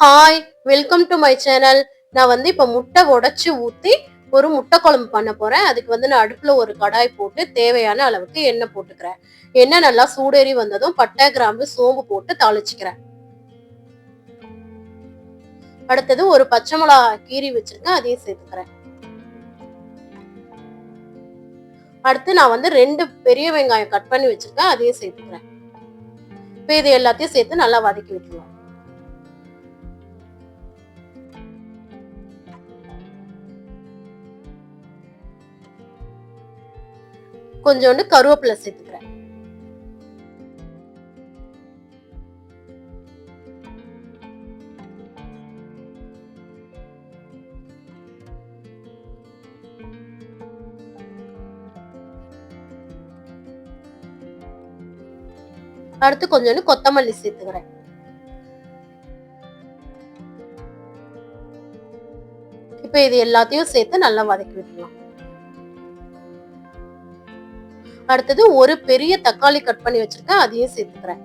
Hi welcome to my channel நான் வந்து இப்போ முட்டை உடச்சி ஊற்றி ஒரு முட்டை குழம்பு பண்ண போகிறேன் அதுக்கு வந்து நான் அடுப்பில் ஒரு கடாய் போட்டு தேவையான அளவுக்கு எண்ணெய் போட்டுக்கிறேன். எண்ணெய் நல்லா சூடேறி வந்ததும் பட்டை கிராம்பு சோம்பு போட்டு தாளிச்சுக்கிறேன். அடுத்தது ஒரு பச்சை மிளகா கீறி வச்சிருக்கேன். அதையும் சேர்த்துக்கிறேன். அடுத்து நான் வந்து ரெண்டு பெரிய வெங்காயம் கட் பண்ணி வச்சிருக்கேன். அதையும் சேர்த்துக்கிறேன். இப்போ இது எல்லாத்தையும் சேர்த்து நல்லா வதக்கி விட்டுருவோம். கொஞ்சோண்டு கருவேப்பிலை சேர்த்துக்கிறேன். அடுத்து கொஞ்சோண்டு கொத்தமல்லி சேர்த்துக்கிறேன். இப்ப இது எல்லாத்தையும் சேர்த்து நல்லா வதக்கி விட்டுலாம் அடுத்தது ஒரு பெரிய தக்காளி கட் பண்ணி வச்சிருக்கேன் அதையும் சேர்த்துக்கிறேன்.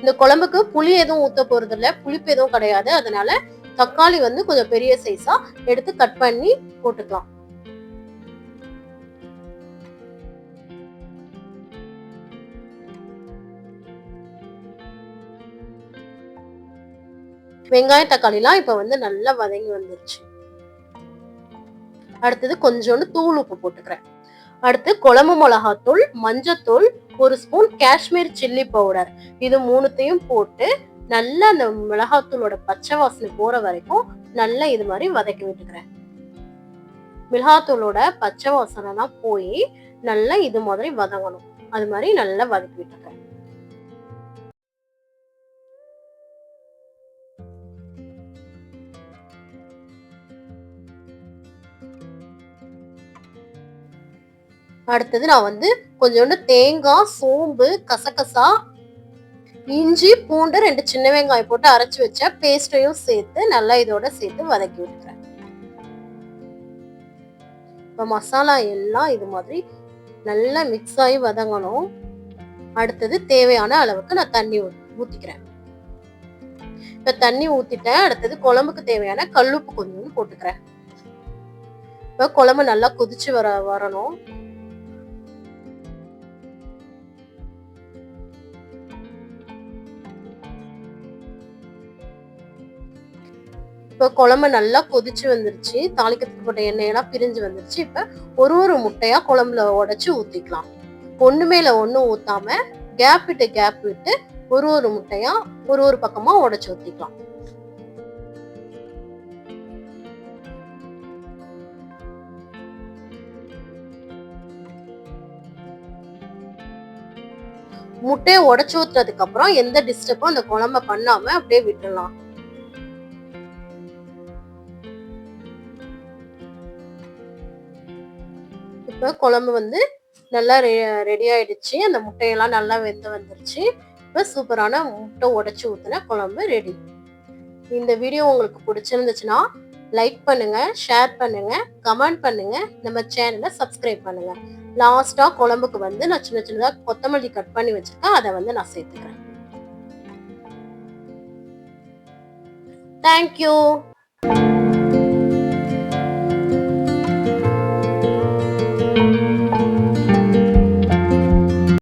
இந்த குழம்புக்கு புளி எதுவும் ஊத்த போறது இல்லை புளிப்பு எதுவும் கிடையாது. அதனால தக்காளி வந்து கொஞ்சம் பெரிய சைஸா எடுத்து கட் பண்ணி போட்டுக்கலாம். வெங்காய தக்காளிலாம் இப்ப வந்து நல்லா வதங்கி வந்துருச்சு. அடுத்தது கொஞ்சோண்டு தூள் உப்பு போட்டுக்கிறேன். அடுத்து குழம்பு மிளகாத்தூள் மஞ்சத்தூள் ஒரு ஸ்பூன் காஷ்மீர் சில்லி பவுடர். இது மூணுத்தையும் போட்டு நல்லா அந்த மிளகாத்தூளோட பச்சை வாசனை போற வரைக்கும் நல்லா இது மாதிரி வதக்கி விட்டுக்கிறேன். மிளகாத்தூளோட பச்சை வாசனைலாம் போய் நல்லா இது மாதிரி வதங்கணும். அது மாதிரி நல்லா வதக்கி விட்டுக்கிறேன். அடுத்தது நான் வந்து கொஞ்சோண்டு தேங்காய் சோம்பு கசகசா இஞ்சி பூண்டு ரெண்டு சின்ன வெங்காயம் போட்டு அரைச்சி வச்ச பேஸ்டையும் சேர்த்து நல்லா இதோட சேர்த்து வதக்கி விட்டுறேன். இப்ப மசாலா எல்லாம் இது மாதிரி நல்லா மிக்ஸ் ஆகி வதங்கணும். அடுத்தது தேவையான அளவுக்கு நான் தண்ணி ஊத்திக்கிறேன். இப்ப தண்ணி ஊத்திட்டேன். அடுத்தது குழம்புக்கு தேவையான கல்லுப்பு கொஞ்சம் போட்டுக்கிறேன். இப்ப குழம்பு நல்லா கொதிச்சு வர வரணும். இப்போ குழம்பு நல்லா கொதிச்சு வந்துருச்சு. தாளிக்கிறதுக்கு போட்ட எண்ணெயெல்லாம் பிரிஞ்சு வந்துருச்சு. இப்போ ஒரு ஒரு முட்டையா குழம்புல உடைச்சு ஊத்திக்கலாம். ஒண்ணு மேல ஒன்று ஊத்தாம கேப் விட்டு கேப் விட்டு ஒரு ஒரு முட்டையா ஒரு ஒரு பக்கமா உடைச்சு ஊத்திக்கலாம். முட்டையை உடைச்சு ஊத்துறதுக்கு அப்புறம் எந்த டிஸ்டர்பும் அந்த குழம்ப பண்ணாம அப்படியே விட்டுடலாம். இப்போ குழம்பு வந்து நல்லா ரெ ரெடி ஆயிடுச்சு. அந்த முட்டையெல்லாம் நல்லா வெந்து வந்துருச்சு. இப்போ சூப்பரான முட்டை உடைச்சி ஊற்றின குழம்பு ரெடி இந்த வீடியோ உங்களுக்கு பிடிச்சிருந்துச்சுன்னா லைக் பண்ணுங்க ஷேர் பண்ணுங்க கமெண்ட் பண்ணுங்க நம்ம சேனலை சப்ஸ்கிரைப் பண்ணுங்க. லாஸ்டா குழம்புக்கு வந்து நான் சின்ன சின்னதாக கொத்தமல்லி கட் பண்ணி வச்சிருக்கேன். அதை வந்து நான் சேர்த்துக்கிறேன். தேங்க்யூ